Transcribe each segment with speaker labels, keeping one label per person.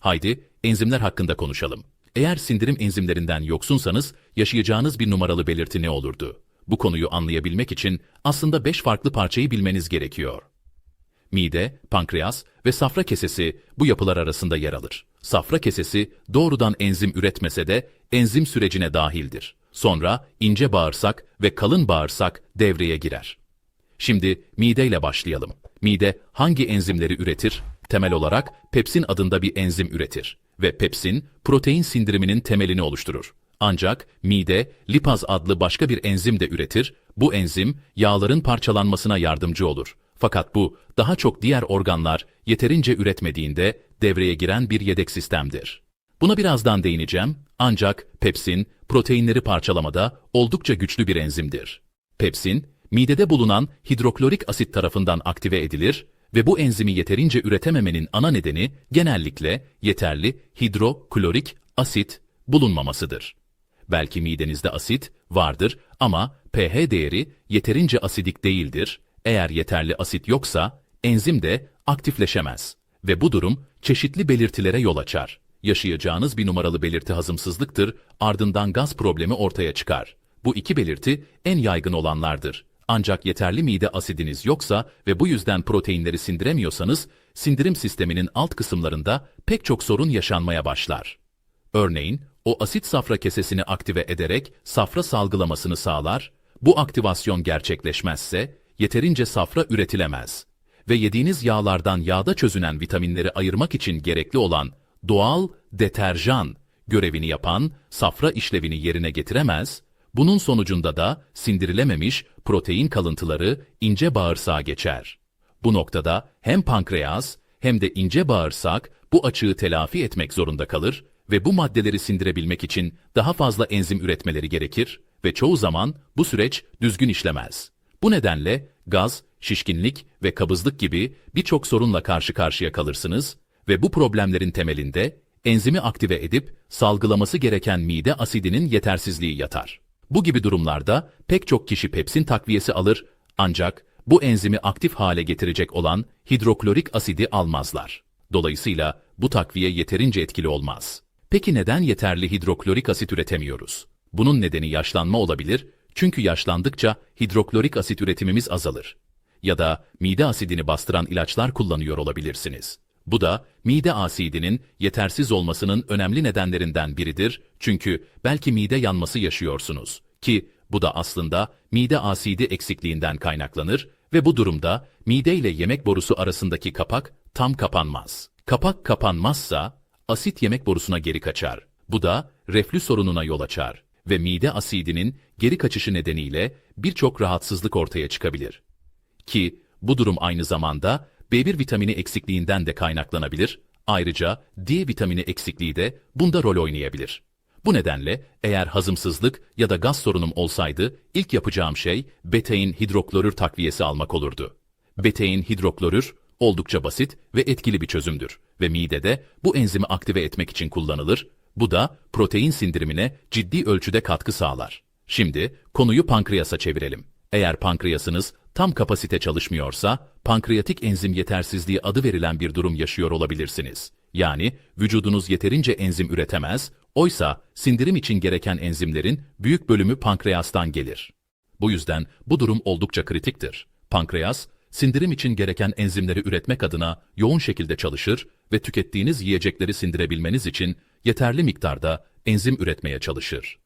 Speaker 1: Haydi enzimler hakkında konuşalım. Eğer sindirim enzimlerinden yoksunsanız yaşayacağınız bir numaralı belirti ne olurdu? Bu konuyu anlayabilmek için aslında 5 farklı parçayı bilmeniz gerekiyor. Mide, pankreas ve safra kesesi bu yapılar arasında yer alır. Safra kesesi doğrudan enzim üretmese de enzim sürecine dahildir. Sonra ince bağırsak ve kalın bağırsak devreye girer. Şimdi mideyle başlayalım. Mide hangi enzimleri üretir? Temel olarak pepsin adında bir enzim üretir ve pepsin protein sindiriminin temelini oluşturur. Ancak mide lipaz adlı başka bir enzim de üretir. Bu enzim yağların parçalanmasına yardımcı olur. Fakat bu daha çok diğer organlar yeterince üretmediğinde devreye giren bir yedek sistemdir. Buna birazdan değineceğim ancak pepsin proteinleri parçalamada oldukça güçlü bir enzimdir. Pepsin, midede bulunan hidroklorik asit tarafından aktive edilir ve bu enzimi yeterince üretememenin ana nedeni genellikle yeterli hidroklorik asit bulunmamasıdır. Belki midenizde asit vardır ama pH değeri yeterince asidik değildir. Eğer yeterli asit yoksa enzim de aktifleşemez ve bu durum çeşitli belirtilere yol açar. Yaşayacağınız bir numaralı belirti hazımsızlıktır, ardından gaz problemi ortaya çıkar. Bu iki belirti en yaygın olanlardır. Ancak yeterli mide asidiniz yoksa ve bu yüzden proteinleri sindiremiyorsanız, sindirim sisteminin alt kısımlarında pek çok sorun yaşanmaya başlar. Örneğin, o asit safra kesesini aktive ederek safra salgılamasını sağlar, bu aktivasyon gerçekleşmezse yeterince safra üretilemez ve yediğiniz yağlardan yağda çözünen vitaminleri ayırmak için gerekli olan doğal deterjan görevini yapan safra işlevini yerine getiremez, bunun sonucunda da sindirilememiş protein kalıntıları ince bağırsağa geçer. Bu noktada hem pankreas hem de ince bağırsak bu açığı telafi etmek zorunda kalır ve bu maddeleri sindirebilmek için daha fazla enzim üretmeleri gerekir ve çoğu zaman bu süreç düzgün işlemez. Bu nedenle gaz, şişkinlik ve kabızlık gibi birçok sorunla karşı karşıya kalırsınız ve bu problemlerin temelinde enzimi aktive edip salgılaması gereken mide asidinin yetersizliği yatar. Bu gibi durumlarda pek çok kişi pepsin takviyesi alır ancak bu enzimi aktif hale getirecek olan hidroklorik asidi almazlar. Dolayısıyla bu takviye yeterince etkili olmaz. Peki neden yeterli hidroklorik asit üretemiyoruz? Bunun nedeni yaşlanma olabilir çünkü yaşlandıkça hidroklorik asit üretimimiz azalır. Ya da mide asidini bastıran ilaçlar kullanıyor olabilirsiniz. Bu da mide asidinin yetersiz olmasının önemli nedenlerinden biridir çünkü belki mide yanması yaşıyorsunuz ki bu da aslında mide asidi eksikliğinden kaynaklanır ve bu durumda mide ile yemek borusu arasındaki kapak tam kapanmaz. Kapak kapanmazsa asit yemek borusuna geri kaçar. Bu da reflü sorununa yol açar ve mide asidinin geri kaçışı nedeniyle birçok rahatsızlık ortaya çıkabilir. Ki bu durum aynı zamanda B1 vitamini eksikliğinden de kaynaklanabilir. Ayrıca D vitamini eksikliği de bunda rol oynayabilir. Bu nedenle eğer hazımsızlık ya da gaz sorunum olsaydı ilk yapacağım şey betein hidroklorür takviyesi almak olurdu. Betein hidroklorür oldukça basit ve etkili bir çözümdür ve midede bu enzimi aktive etmek için kullanılır. Bu da protein sindirimine ciddi ölçüde katkı sağlar. Şimdi konuyu pankreasa çevirelim. Eğer pankreasınız tam kapasite çalışmıyorsa, pankreatik enzim yetersizliği adı verilen bir durum yaşıyor olabilirsiniz. Yani vücudunuz yeterince enzim üretemez, oysa sindirim için gereken enzimlerin büyük bölümü pankreastan gelir. Bu yüzden bu durum oldukça kritiktir. Pankreas, sindirim için gereken enzimleri üretmek adına yoğun şekilde çalışır ve tükettiğiniz yiyecekleri sindirebilmeniz için yeterli miktarda enzim üretmeye çalışır.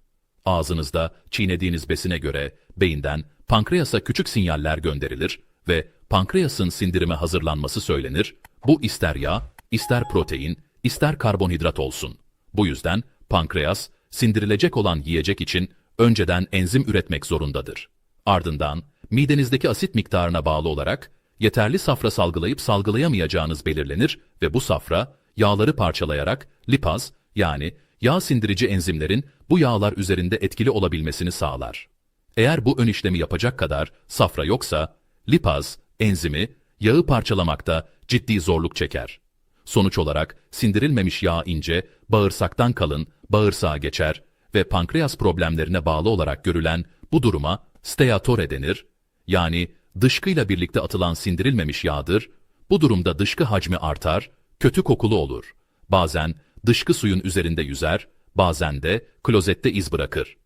Speaker 1: Ağzınızda çiğnediğiniz besine göre beyinden pankreasa küçük sinyaller gönderilir ve pankreasın sindirime hazırlanması söylenir. Bu ister yağ, ister protein, ister karbonhidrat olsun. Bu yüzden pankreas sindirilecek olan yiyecek için önceden enzim üretmek zorundadır. Ardından midenizdeki asit miktarına bağlı olarak yeterli safra salgılayıp salgılayamayacağınız belirlenir ve bu safra yağları parçalayarak lipaz yani yağ sindirici enzimlerin bu yağlar üzerinde etkili olabilmesini sağlar. Eğer bu ön işlemi yapacak kadar safra yoksa, lipaz, enzimi, yağı parçalamakta ciddi zorluk çeker. Sonuç olarak sindirilmemiş yağ ince, bağırsaktan kalın, bağırsağa geçer ve pankreas problemlerine bağlı olarak görülen bu duruma steatore denir. Yani dışkıyla birlikte atılan sindirilmemiş yağdır. Bu durumda dışkı hacmi artar, kötü kokulu olur. Bazen dışkı suyun üzerinde yüzer, bazen de klozette iz bırakır.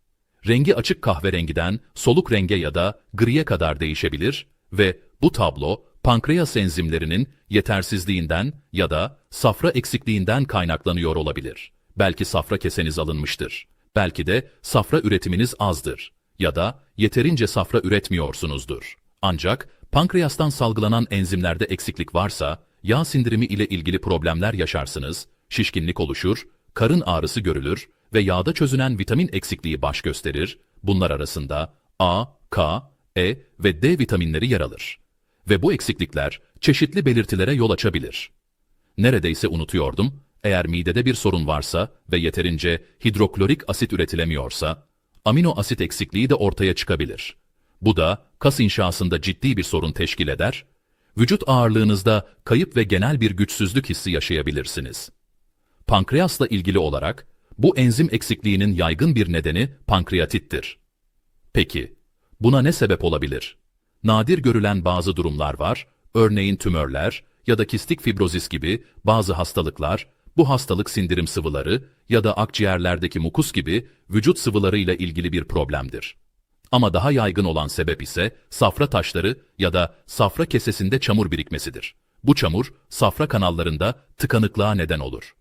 Speaker 1: Rengi açık kahverengiden soluk renge ya da griye kadar değişebilir ve bu tablo pankreas enzimlerinin yetersizliğinden ya da safra eksikliğinden kaynaklanıyor olabilir. Belki safra keseniz alınmıştır. Belki de safra üretiminiz azdır ya da yeterince safra üretmiyorsunuzdur. Ancak pankreastan salgılanan enzimlerde eksiklik varsa yağ sindirimi ile ilgili problemler yaşarsınız, şişkinlik oluşur, karın ağrısı görülür ve yağda çözünen vitamin eksikliği baş gösterir. Bunlar arasında A, K, E ve D vitaminleri yer alır. Ve bu eksiklikler çeşitli belirtilere yol açabilir. Neredeyse unutuyordum, eğer midede bir sorun varsa ve yeterince hidroklorik asit üretilemiyorsa, amino asit eksikliği de ortaya çıkabilir. Bu da kas inşasında ciddi bir sorun teşkil eder, vücut ağırlığınızda kayıp ve genel bir güçsüzlük hissi yaşayabilirsiniz. Pankreasla ilgili olarak, bu enzim eksikliğinin yaygın bir nedeni pankreatittir. Peki, buna ne sebep olabilir? Nadir görülen bazı durumlar var, örneğin tümörler ya da kistik fibrozis gibi bazı hastalıklar, bu hastalık sindirim sıvıları ya da akciğerlerdeki mukus gibi vücut sıvılarıyla ilgili bir problemdir. Ama daha yaygın olan sebep ise safra taşları ya da safra kesesinde çamur birikmesidir. Bu çamur safra kanallarında tıkanıklığa neden olur.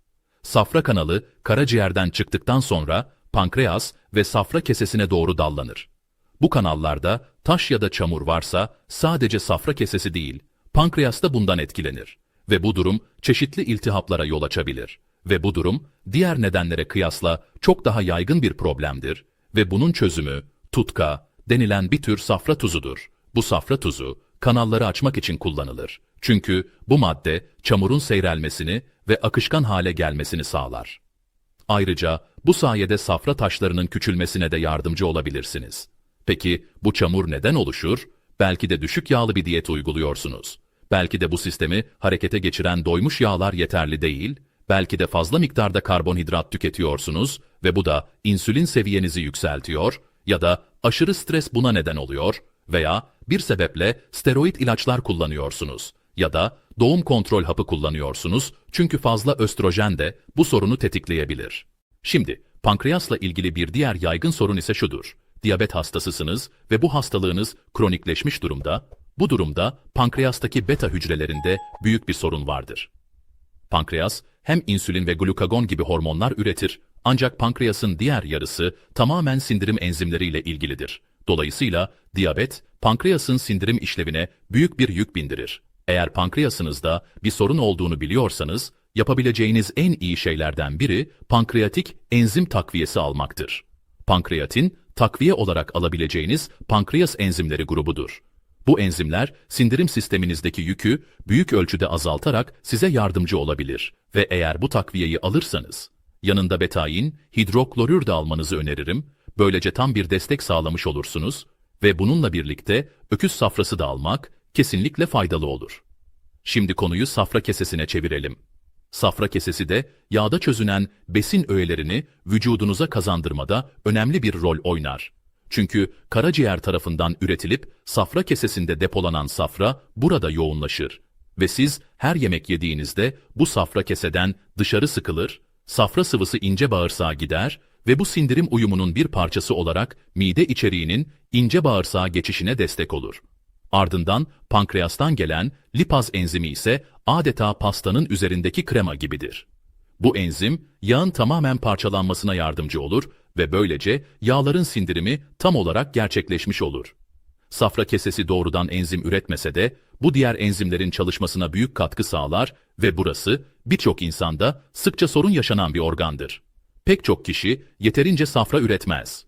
Speaker 1: Safra kanalı karaciğerden çıktıktan sonra pankreas ve safra kesesine doğru dallanır. Bu kanallarda taş ya da çamur varsa sadece safra kesesi değil, pankreas da bundan etkilenir. Ve bu durum çeşitli iltihaplara yol açabilir. Ve bu durum diğer nedenlere kıyasla çok daha yaygın bir problemdir ve bunun çözümü tutka denilen bir tür safra tuzudur. Bu safra tuzu kanalları açmak için kullanılır. Çünkü bu madde çamurun seyrelmesini ve akışkan hale gelmesini sağlar. Ayrıca bu sayede safra taşlarının küçülmesine de yardımcı olabilirsiniz. Peki bu çamur neden oluşur? Belki de düşük yağlı bir diyet uyguluyorsunuz. Belki de bu sistemi harekete geçiren doymuş yağlar yeterli değil, belki de fazla miktarda karbonhidrat tüketiyorsunuz ve bu da insülin seviyenizi yükseltiyor ya da aşırı stres buna neden oluyor veya bir sebeple steroid ilaçlar kullanıyorsunuz ya da doğum kontrol hapı kullanıyorsunuz çünkü fazla östrojen de bu sorunu tetikleyebilir. Şimdi pankreasla ilgili bir diğer yaygın sorun ise şudur. Diyabet hastasısınız ve bu hastalığınız kronikleşmiş durumda. Bu durumda pankreastaki beta hücrelerinde büyük bir sorun vardır. Pankreas hem insülin ve glukagon gibi hormonlar üretir ancak pankreasın diğer yarısı tamamen sindirim enzimleriyle ilgilidir. Dolayısıyla diyabet pankreasın sindirim işlevine büyük bir yük bindirir. Eğer pankreasınızda bir sorun olduğunu biliyorsanız yapabileceğiniz en iyi şeylerden biri pankreatik enzim takviyesi almaktır. Pankreatin takviye olarak alabileceğiniz pankreas enzimleri grubudur. Bu enzimler sindirim sisteminizdeki yükü büyük ölçüde azaltarak size yardımcı olabilir ve eğer bu takviyeyi alırsanız yanında betain, hidroklorür de almanızı öneririm. Böylece tam bir destek sağlamış olursunuz ve bununla birlikte öküz safrası da almak kesinlikle faydalı olur. Şimdi konuyu safra kesesine çevirelim. Safra kesesi de yağda çözünen besin öğelerini vücudunuza kazandırmada önemli bir rol oynar. Çünkü karaciğer tarafından üretilip safra kesesinde depolanan safra burada yoğunlaşır ve siz her yemek yediğinizde bu safra keseden dışarı sıkılır, safra sıvısı ince bağırsağa gider ve bu sindirim uyumunun bir parçası olarak mide içeriğinin ince bağırsağa geçişine destek olur. Ardından pankreastan gelen lipaz enzimi ise adeta pastanın üzerindeki krema gibidir. Bu enzim yağın tamamen parçalanmasına yardımcı olur ve böylece yağların sindirimi tam olarak gerçekleşmiş olur. Safra kesesi doğrudan enzim üretmese de bu diğer enzimlerin çalışmasına büyük katkı sağlar ve burası birçok insanda sıkça sorun yaşanan bir organdır. Pek çok kişi yeterince safra üretmez.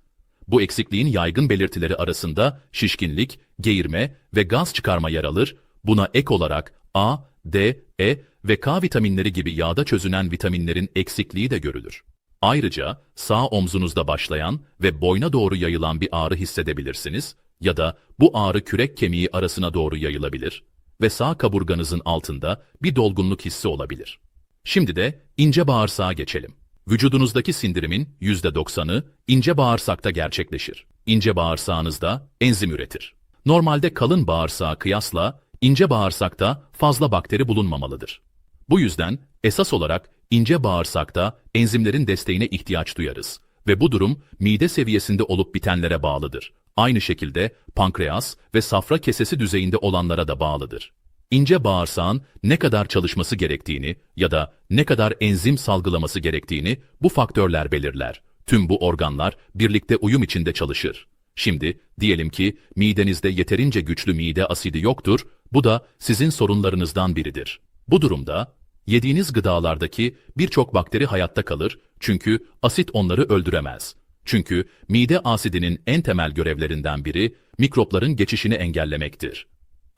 Speaker 1: Bu eksikliğin yaygın belirtileri arasında şişkinlik, geğirme ve gaz çıkarma yer alır. Buna ek olarak A, D, E ve K vitaminleri gibi yağda çözünen vitaminlerin eksikliği de görülür. Ayrıca sağ omzunuzda başlayan ve boyna doğru yayılan bir ağrı hissedebilirsiniz ya da bu ağrı kürek kemiği arasına doğru yayılabilir ve sağ kaburganızın altında bir dolgunluk hissi olabilir. Şimdi de ince bağırsağa geçelim. Vücudunuzdaki sindirimin %90'ı ince bağırsakta gerçekleşir. İnce bağırsağınızda enzim üretir. Normalde kalın bağırsağa kıyasla ince bağırsakta fazla bakteri bulunmamalıdır. Bu yüzden esas olarak ince bağırsakta enzimlerin desteğine ihtiyaç duyarız ve bu durum mide seviyesinde olup bitenlere bağlıdır. Aynı şekilde pankreas ve safra kesesi düzeyinde olanlara da bağlıdır. İnce bağırsağın ne kadar çalışması gerektiğini ya da ne kadar enzim salgılaması gerektiğini bu faktörler belirler. Tüm bu organlar birlikte uyum içinde çalışır. Şimdi diyelim ki midenizde yeterince güçlü mide asidi yoktur, bu da sizin sorunlarınızdan biridir. Bu durumda yediğiniz gıdalardaki birçok bakteri hayatta kalır çünkü asit onları öldüremez. Çünkü mide asidinin en temel görevlerinden biri mikropların geçişini engellemektir.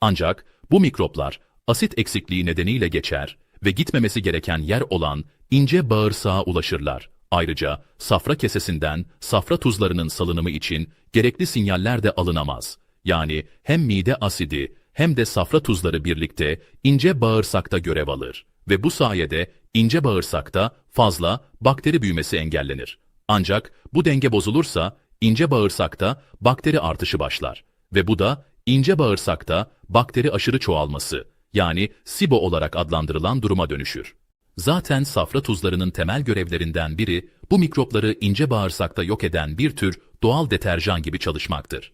Speaker 1: Ancak bu mikroplar asit eksikliği nedeniyle geçer ve gitmemesi gereken yer olan ince bağırsağa ulaşırlar. Ayrıca safra kesesinden safra tuzlarının salınımı için gerekli sinyaller de alınamaz. Yani hem mide asidi hem de safra tuzları birlikte ince bağırsakta görev alır ve bu sayede ince bağırsakta fazla bakteri büyümesi engellenir. Ancak bu denge bozulursa ince bağırsakta bakteri artışı başlar ve bu da ince bağırsakta bakteri aşırı çoğalması yani SIBO olarak adlandırılan duruma dönüşür. Zaten safra tuzlarının temel görevlerinden biri bu mikropları ince bağırsakta yok eden bir tür doğal deterjan gibi çalışmaktır.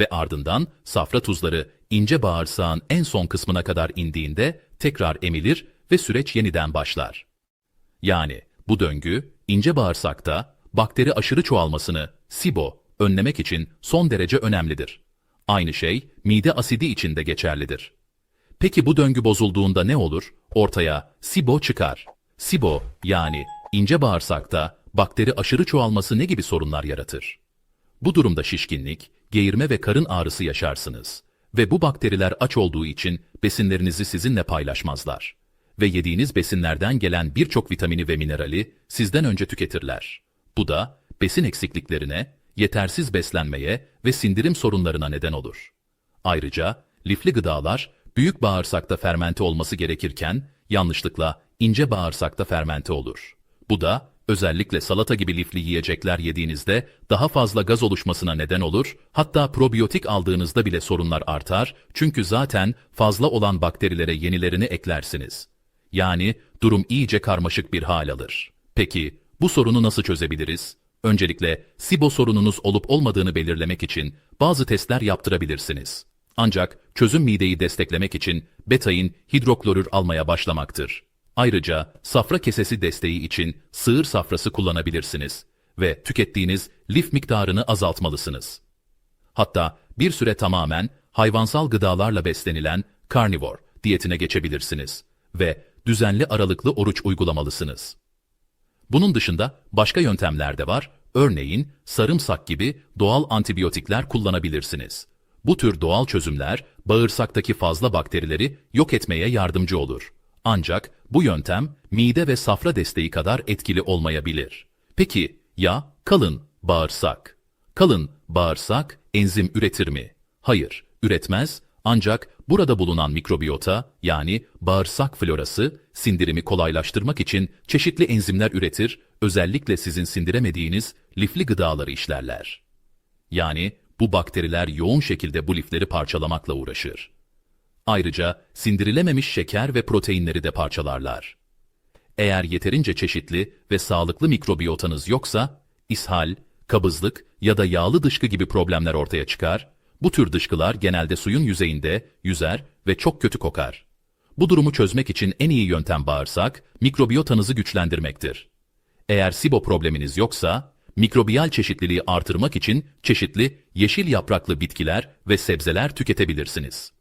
Speaker 1: Ve ardından safra tuzları ince bağırsağın en son kısmına kadar indiğinde tekrar emilir ve süreç yeniden başlar. Yani bu döngü ince bağırsakta bakteri aşırı çoğalmasını SIBO önlemek için son derece önemlidir. Aynı şey mide asidi için de geçerlidir. Peki bu döngü bozulduğunda ne olur? Ortaya SIBO çıkar. SIBO yani ince bağırsakta bakteri aşırı çoğalması ne gibi sorunlar yaratır? Bu durumda şişkinlik, geğirme ve karın ağrısı yaşarsınız. Ve bu bakteriler aç olduğu için besinlerinizi sizinle paylaşmazlar. Ve yediğiniz besinlerden gelen birçok vitamini ve minerali sizden önce tüketirler. Bu da besin eksikliklerine, yetersiz beslenmeye ve sindirim sorunlarına neden olur. Ayrıca lifli gıdalar büyük bağırsakta fermente olması gerekirken yanlışlıkla ince bağırsakta fermente olur. Bu da özellikle salata gibi lifli yiyecekler yediğinizde daha fazla gaz oluşmasına neden olur, hatta probiyotik aldığınızda bile sorunlar artar çünkü zaten fazla olan bakterilere yenilerini eklersiniz. Yani durum iyice karmaşık bir hal alır. Peki bu sorunu nasıl çözebiliriz? Öncelikle SIBO sorununuz olup olmadığını belirlemek için bazı testler yaptırabilirsiniz. Ancak çözüm mideyi desteklemek için betain hidroklorür almaya başlamaktır. Ayrıca safra kesesi desteği için sığır safrası kullanabilirsiniz ve tükettiğiniz lif miktarını azaltmalısınız. Hatta bir süre tamamen hayvansal gıdalarla beslenilen karnivor diyetine geçebilirsiniz ve düzenli aralıklı oruç uygulamalısınız. Bunun dışında başka yöntemler de var. Örneğin sarımsak gibi doğal antibiyotikler kullanabilirsiniz. Bu tür doğal çözümler bağırsaktaki fazla bakterileri yok etmeye yardımcı olur. Ancak bu yöntem mide ve safra desteği kadar etkili olmayabilir. Peki ya kalın bağırsak? Kalın bağırsak enzim üretir mi? Hayır, üretmez ancak burada bulunan mikrobiyota yani bağırsak florası sindirimi kolaylaştırmak için çeşitli enzimler üretir, özellikle sizin sindiremediğiniz lifli gıdaları işlerler. Yani bu bakteriler yoğun şekilde bu lifleri parçalamakla uğraşır. Ayrıca sindirilememiş şeker ve proteinleri de parçalarlar. Eğer yeterince çeşitli ve sağlıklı mikrobiyotanız yoksa, ishal, kabızlık ya da yağlı dışkı gibi problemler ortaya çıkar, bu tür dışkılar genelde suyun yüzeyinde yüzer ve çok kötü kokar. Bu durumu çözmek için en iyi yöntem bağırsak, mikrobiyotanızı güçlendirmektir. Eğer SIBO probleminiz yoksa, mikrobiyal çeşitliliği artırmak için çeşitli yeşil yapraklı bitkiler ve sebzeler tüketebilirsiniz.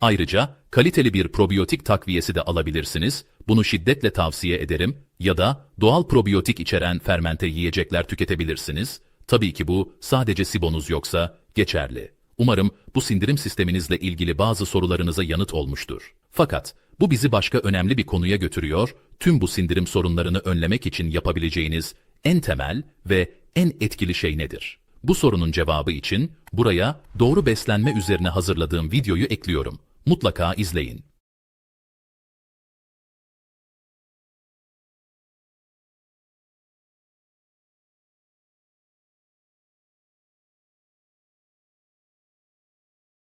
Speaker 1: Ayrıca kaliteli bir probiyotik takviyesi de alabilirsiniz. Bunu şiddetle tavsiye ederim ya da doğal probiyotik içeren fermente yiyecekler tüketebilirsiniz. Tabii ki bu sadece SIBO'nuz yoksa geçerli. Umarım bu sindirim sisteminizle ilgili bazı sorularınıza yanıt olmuştur. Fakat bu bizi başka önemli bir konuya götürüyor. Tüm bu sindirim sorunlarını önlemek için yapabileceğiniz en temel ve en etkili şey nedir? Bu sorunun cevabı için buraya doğru beslenme üzerine hazırladığım videoyu ekliyorum. Mutlaka izleyin.